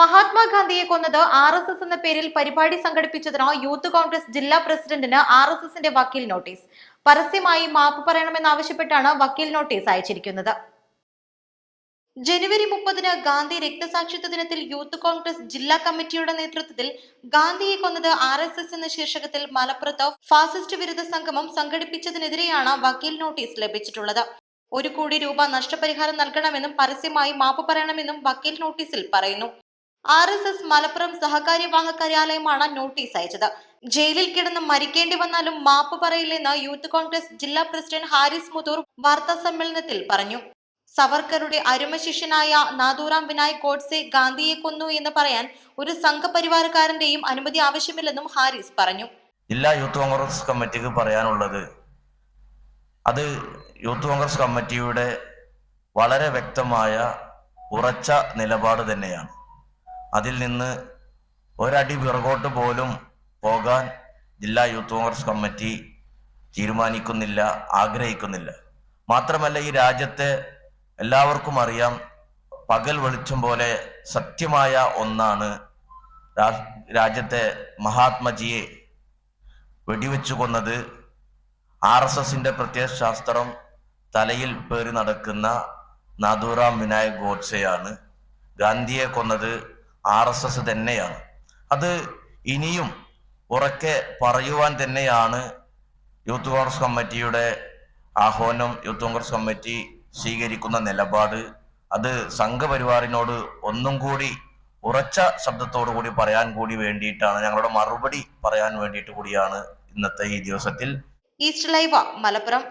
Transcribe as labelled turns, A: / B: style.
A: മഹാത്മാഗാന്ധിയെ കൊന്നത് R S S എന്ന പേരിൽ പരിപാടി സംഘടിപ്പിച്ചതിന് യൂത്ത് കോൺഗ്രസ് ജില്ലാ പ്രസിഡന്റിന് ആർ എസ് എസിന്റെ വക്കീൽ നോട്ടീസ്. പരസ്യമായി മാപ്പ് പറയണമെന്നാവശ്യപ്പെട്ടാണ് വക്കീൽ നോട്ടീസ് അയച്ചിരിക്കുന്നത്. ജനുവരി മുപ്പതിന് ഗാന്ധി രക്തസാക്ഷിത്വ ദിനത്തിൽ യൂത്ത് കോൺഗ്രസ് ജില്ലാ കമ്മിറ്റിയുടെ നേതൃത്വത്തിൽ ഗാന്ധിയെ കൊന്നത് ആർ എസ് എസ് എന്ന ശീർഷകത്തിൽ മലപ്പുറത്ത് ഫാസിസ്റ്റ് വിരുദ്ധ സംഗമം സംഘടിപ്പിച്ചതിനെതിരെയാണ് വക്കീൽ നോട്ടീസ് ലഭിച്ചിട്ടുള്ളത്. ഒരു കോടി രൂപ നഷ്ടപരിഹാരം നൽകണമെന്നും പരസ്യമായി മാപ്പ് പറയണമെന്നും വക്കീൽ നോട്ടീസിൽ പറയുന്നു. ആർ എസ് എസ് മലപ്പുറം സഹകാര്യവാഹ കാര്യാലയമാണ് നോട്ടീസ് അയച്ചത്. ജയിലിൽ കിടന്ന് മരിക്കേണ്ടി വന്നാലും മാപ്പ് പറയില്ലെന്ന് യൂത്ത് കോൺഗ്രസ് ജില്ലാ പ്രസിഡന്റ് ഹാരിസ് മുതൂർ വാർത്താ സമ്മേളനത്തിൽ പറഞ്ഞു. സവർക്കറുടെ അരുമശിഷ്യനായ നാദൂറാം വിനായക് ഗോഡ്സെ ഗാന്ധിയെ കൊന്നു എന്ന് പറയാൻ ഒരു സംഘപരിവാരക്കാരന്റെയും അനുമതി ആവശ്യമില്ലെന്നും ഹാരിസ് പറഞ്ഞു.
B: ജില്ലാ യൂത്ത് കോൺഗ്രസ് കമ്മിറ്റിക്ക് പറയാനുള്ളത് അത് യൂത്ത് കോൺഗ്രസ് കമ്മിറ്റിയുടെ വളരെ വ്യക്തമായ ഉറച്ച നിലപാട് തന്നെയാണ്. അതിൽ നിന്ന് ഒരടി പിറകോട്ട് പോലും പോകാൻ ജില്ലാ യൂത്ത് കോൺഗ്രസ് കമ്മിറ്റി തീരുമാനിക്കുന്നില്ല ആഗ്രഹിക്കുന്നില്ല. മാത്രമല്ല ഈ രാജ്യത്തെ എല്ലാവർക്കും അറിയാം പകൽ വെളിച്ചം പോലെ സത്യമായ ഒന്നാണ് രാജ്യത്തെ മഹാത്മജിയെ വെടിവെച്ചു കൊന്നത്. ആർ എസ് എസിന്റെ പ്രത്യയശാസ്ത്രം തലയിൽ പേറി നടക്കുന്ന നാദുറാം വിനായക് ഗോഡ്സെയാണ്. ഗാന്ധിയെ കൊന്നത് ആർ എസ് എസ് തന്നെയാണ്. അത് ഇനിയും ഉറക്കെ പറയുവാൻ തന്നെയാണ് യൂത്ത് കോൺഗ്രസ് കമ്മിറ്റിയുടെ ആഹ്വാനം യൂത്ത് കോൺഗ്രസ് കമ്മിറ്റി സ്വീകരിക്കുന്ന നിലപാട്. അത് സംഘപരിവാറിനോട് ഒന്നും കൂടി ഉറച്ച ശബ്ദത്തോടു കൂടി പറയാൻ കൂടി വേണ്ടിയിട്ടാണ് ഞങ്ങളുടെ മറുപടി പറയാൻ വേണ്ടിയിട്ട് കൂടിയാണ് ഇന്നത്തെ ഈ ദിവസത്തിൽ.
A: ഈസ്റ്റ് ലൈവ മലപ്പുറം